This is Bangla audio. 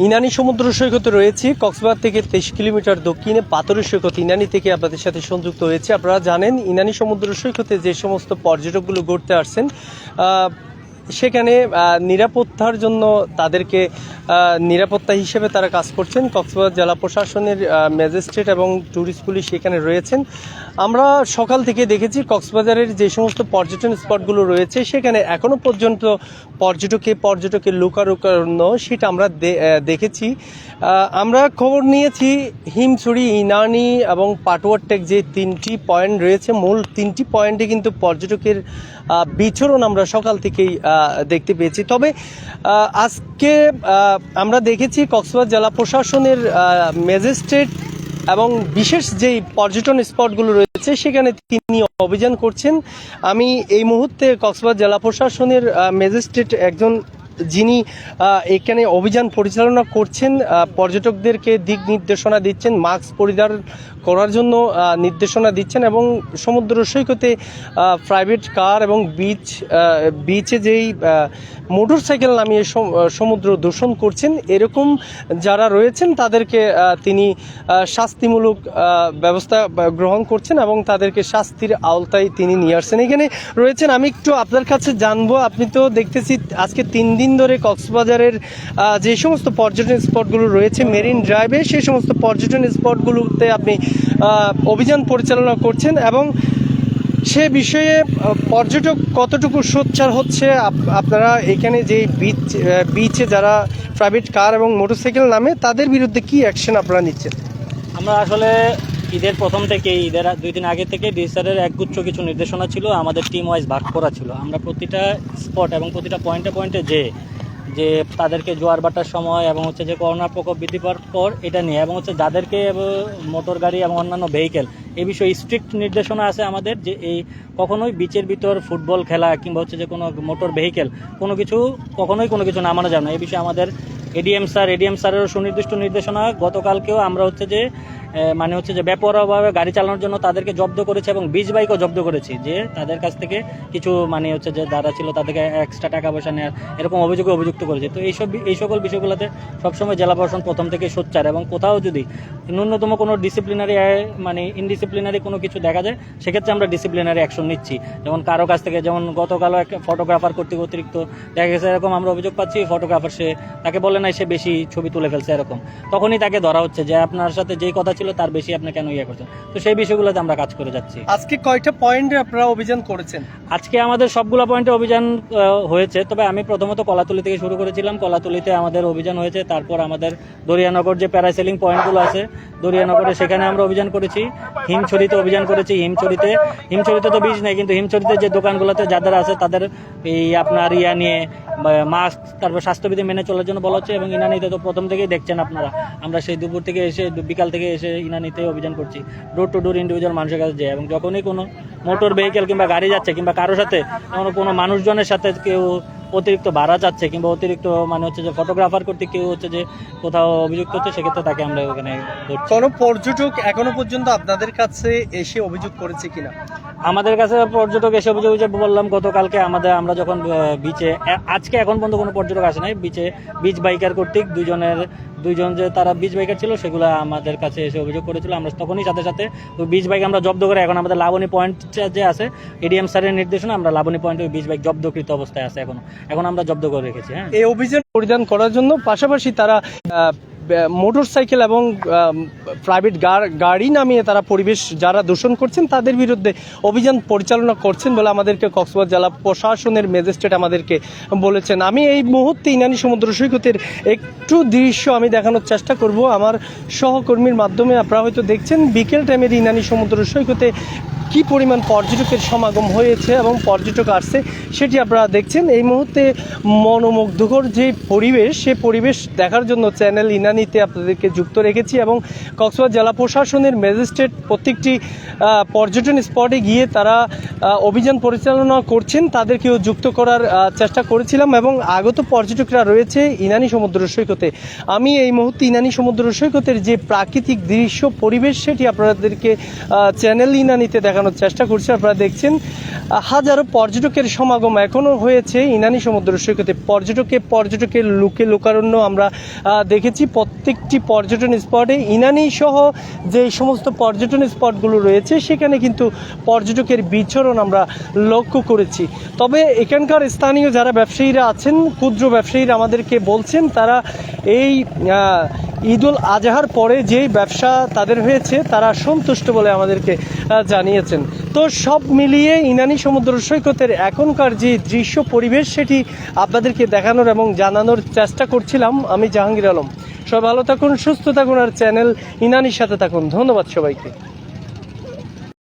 ইনানি সমুদ্র সৈকতে রয়েছি। কক্সবাজার থেকে তেইশ কিলোমিটার দক্ষিণে পাথরের সৈকত ইনানি থেকে আপনাদের সাথে সংযুক্ত হয়েছে। আপনারা জানেন, ইনানি সমুদ্র সৈকতে যে সমস্ত পর্যটকগুলো ঘুরতে আসছেন সেখানে নিরাপত্তার জন্য তাদেরকে নিরাপত্তা হিসেবে তারা কাজ করছেন। কক্সবাজার জেলা প্রশাসনের ম্যাজিস্ট্রেট এবং ট্যুরিস্ট পুলিশ সেখানে রয়েছেন। আমরা সকাল থেকে দেখেছি কক্সবাজারের যে সমস্ত পর্যটন স্পটগুলো রয়েছে, সেখানে এখনও পর্যন্ত পর্যটকে পর্যটকের লুকারুকানো সেটা আমরা দেখেছি। আমরা খবর নিয়েছি, হিমছড়ি, ইনানি এবং পাটুয়ারটেক যে তিনটি পয়েন্ট রয়েছে, মূল তিনটি পয়েন্টে কিন্তু পর্যটকের বিচরণ আমরা সকাল থেকেই দেখতে পেয়েছি। তবে আজকে আমরা দেখেছি কক্সবাজার জেলা প্রশাসনের ম্যাজিস্ট্রেট এবং বিশেষ যেই পর্যটন স্পটগুলো রয়েছে, সেখানে তিনি অভিযান করছেন। আমি এই মুহূর্তে কক্সবাজার জেলা প্রশাসনের ম্যাজিস্ট্রেট একজন যিনি এখানে অভিযান পরিচালনা করছেন পর্যটকদেরকে দিক নির্দেশনা দিচ্ছেন, মাস্ক পরিধান করার জন্য নির্দেশনা দিচ্ছেন এবং সমুদ্র সৈকতে প্রাইভেট কার এবং বিচ বিচে যেই মোটর সাইকেল নামিয়ে সম- সমুদ্র দূষণ করছেন, এরকম যারা রয়েছেন, তাদেরকে তিনি শাস্তিমূলক ব্যবস্থা গ্রহণ করছেন এবং তাদেরকে শাস্তির আওতায় তিনি নিয়ে আসছেন। এখানে রয়েছেন, আমি একটু আপনার কাছে জানব, আপনি তো দেখতেছি আজকে তিন দিন ধরে কক্সবাজারের যে সমস্ত পর্যটন স্পটগুলো রয়েছে, মেরিন ড্রাইভে, সেই সমস্ত পর্যটন স্পটগুলোতে আপনি অভিযান পরিচালনা করছেন এবং সে বিষয়ে পর্যটক কতটুকু সোচ্চার হচ্ছে? আপ- আপনারা এখানে যে বিচ বিচে যারা প্রাইভেট কার এবং মোটরসাইকেল নামে, তাদের বিরুদ্ধে কি অ্যাকশন আপনারা নিচ্ছেন? আমরা আসলে ঈদের প্রথম থেকে ঈদের দুই দিন আগে থেকে ডিসারের একগুচ্ছ কিছু নির্দেশনা ছিল, আমাদের টিম ওয়াইজ ভাগ করা ছিল। আমরা প্রতিটা স্পট এবং প্রতিটা পয়েন্টে পয়েন্টে যে যে তাদেরকে জোয়ার বাটার সময় এবং হচ্ছে যে করোনার প্রকোপ বৃদ্ধি পাওয়ার পর এটা নিয়ে এবং হচ্ছে যাদেরকে মোটর গাড়ি এবং অন্যান্য ভেহিকেল এই বিষয়ে স্ট্রিক্ট নির্দেশনা আছে আমাদের যে এই কখনোই বিচের ভিতর ফুটবল খেলা কিংবা হচ্ছে যে কোনো মোটর ভেহিকেল কোনো কিছু কখনোই কোনো কিছু নামানো যাবে না। এই বিষয়ে আমাদের এডিএম স্যার, এডিএম স্যারেরও সুনির্দিষ্ট নির্দেশনা। গতকালকেও আমরা হচ্ছে যে মানে হচ্ছে যে বেপরোয়াভাবে গাড়ি চালানোর জন্য তাদেরকে জব্দ করেছে এবং বীজ বাইকও জব্দ করেছি যে তাদের কাছ থেকে কিছু মানে হচ্ছে যে যারা ছিল তাদেরকে এক্সট্রা টাকা পয়সা নেওয়ার এরকম অভিযোগে অভিযুক্ত করেছে। তো এইসব, এই সকল বিষয়গুলোতে সবসময় জেলা প্রশাসন প্রথম থেকে সোচ্চার এবং কোথাও যদি ন্যূনতম কোনো ডিসিপ্লিনারি মানে ইনডিসিপ্লিনারি কোনো কিছু দেখা যায়, সেক্ষেত্রে আমরা ডিসিপ্লিনারি অ্যাকশন নিচ্ছি। যেমন কারও কাছ থেকে, যেমন গতকালও এক ফটোগ্রাফার কর্তৃক অতিরিক্ত, দেখা গেছে এরকম আমরা অভিযোগ পাচ্ছি ফটোগ্রাফার সে তাকে বলে নাই সে বেশি ছবি তুলে ফেলছে এরকম? তখনই তাকে ধরা হচ্ছে যে আপনার সাথে যেই কথা ছিল তার বেশি আপনি কেন ইয়ে করছেন? তো সেই বিষয়গুলোতে আমরা কাজ করে যাচ্ছি। আজকে কয়টা পয়েন্টে আপনারা অভিযান করেছেন? আজকে আমাদের সবগুলো পয়েন্টে অভিযান হয়েছে। তবে আমি প্রথমত কলাতুলি থেকে শুরু করেছিলাম। কলাতুলিতে আমাদের অভিযান হয়েছে। তারপর আমাদের দরিয়ানগর যে প্যারাসেলিং পয়েন্টগুলো আছে দরিয়ানগরে সেখানে আমরা অভিযান করেছি। হিমছড়িতে অভিযান করেছি হিমছড়িতে। হিমছড়িতে তো বীজ নেই কিন্তু হিমছড়িতে যে দোকানগুলোতে যাদের আছে তাদের এই আপনার ইয়া নিয়ে মাস্ক তারপর স্বাস্থ্যবিধি মেনে চলার জন্য বলা হচ্ছে এবং ইনানিতে তো প্রথম থেকেই দেখছেন আপনারা। আমরা সেই দুপুর থেকে এসে বিকাল থেকে এসে ইনানিতে অভিযান করছি। ডোর টু ডোর ইন্ডিভিজুয়াল মানুষের কাছে যায় এবং যখনই কোনো মোটর ভেহিকেল কিংবা গাড়ি যাচ্ছে কিংবা কারোর সাথে কোনো মানুষজনের সাথে কেউ অতিরিক্ত ভাড়া যাচ্ছে কিংবা অতিরিক্ত মানে হচ্ছে যে ফটোগ্রাফার করতে কেউ হচ্ছে যে কোথাও অভিযুক্ত হচ্ছে সেক্ষেত্রে তাকে আমরা ওখানে কোনো পর্যটক এখনও পর্যন্ত আপনাদের কাছে এসে অভিযোগ করেছে কিনা? আমাদের কাছে পর্যটক এসে অভিযোগ যে বললাম গতকালকে আমাদের, আমরা যখন বিচে আজকে এখন পর্যন্ত কোনো পর্যটক আসে নাই বিচে বিচ বাইকার কর্তৃক দুজনের দুইজন যে তারা বিচ বাইকার ছিল, সেগুলো আমাদের কাছে এসে অভিযোগ করেছিল। আমরা তখনই সাথে সাথে ওই বিচ বাইক আমরা জব্দ করে, এখন আমাদের লাবণী পয়েন্ট যে আছে, এডিএম স্যারের নির্দেশনা, আমরা লাবণী পয়েন্টে ওই বিচ বাইক জব্দকৃত অবস্থায় আছে এখন। এখন আমরা জব্দ করে রেখেছি হ্যাঁ। এই অভিযান পরিধান করার জন্য পাশাপাশি তারা মোটর সাইকেল এবং প্রাইভেট গাড়ি নামিয়ে তারা পরিবেশ যারা দূষণ করছেন তাদের বিরুদ্ধে অভিযান পরিচালনা করছেন বলে আমাদেরকে কক্সবাজার জেলা প্রশাসনের ম্যাজিস্ট্রেট আমাদেরকে বলেছেন। আমি এই মুহূর্তে ইনানি সমুদ্র সৈকতের একটু দৃশ্য আমি দেখানোর চেষ্টা করব। আমার সহকর্মীর মাধ্যমে আপনারা হয়তো দেখছেন, বিকেল টাইমের ইনানি সমুদ্র সৈকতে কি পরিমাণ পর্যটকের সমাগম হয়েছে এবং পর্যটক আসছে সেটি আপনারা দেখছেন। এই মুহূর্তে মনোমুগ্ধকর যে পরিবেশ, সে পরিবেশ দেখার জন্য চ্যানেল ইনানিতে আপনাদেরকে যুক্ত রেখেছি এবং কক্সবাজার জেলা প্রশাসনের ম্যাজিস্ট্রেট প্রত্যেকটি পর্যটন স্পটে গিয়ে তারা অভিযান পরিচালনা করছেন, তাদেরকেও যুক্ত করার চেষ্টা করেছিলাম এবং আগত পর্যটকরা রয়েছে ইনানি সমুদ্র সৈকতে। আমি এই মুহূর্তে ইনানি সমুদ্র সৈকতের যে প্রাকৃতিক দৃশ্য পরিবেশ, সেটি আপনাদেরকে চ্যানেল ইনানিতে দেখানোর চেষ্টা করছি। আপনারা দেখছেন হাজারো পর্যটকের সমাগম এখনও হয়েছে ইনানি সমুদ্র সৈকতে। পর্যটকে পর্যটকের লুকে লোকারণ্য আমরা দেখেছি। প্রত্যেকটি পর্যটন স্পটে ইনানি সহ যে সমস্ত পর্যটন স্পটগুলো রয়েছে, সেখানে কিন্তু পর্যটকের বিচরণ আমরা লক্ষ্য করেছি। তবে এখানকার স্থানীয় যারা ব্যবসায়ীরা আছেন, ক্ষুদ্র ব্যবসায়ীরা আমাদেরকে বলছেন, তারা এই ঈদুল আজহার পরে যেই ব্যবসা তাদের হয়েছে, তারা সন্তুষ্ট বলে আমাদেরকে জানিয়েছেন। তো সব মিলিয়ে ইনানি সমুদ্র সৈকতের এখনকার যে দৃশ্য পরিবেশ, সেটি আপনাদেরকে দেখানোর এবং জানানোর চেষ্টা করছিলাম আমি জাহাঙ্গীর আলম। সবাই ভালো থাকুন, সুস্থ থাকুন, আর চ্যানেল ইনানির সাথে থাকুন। ধন্যবাদ সবাইকে।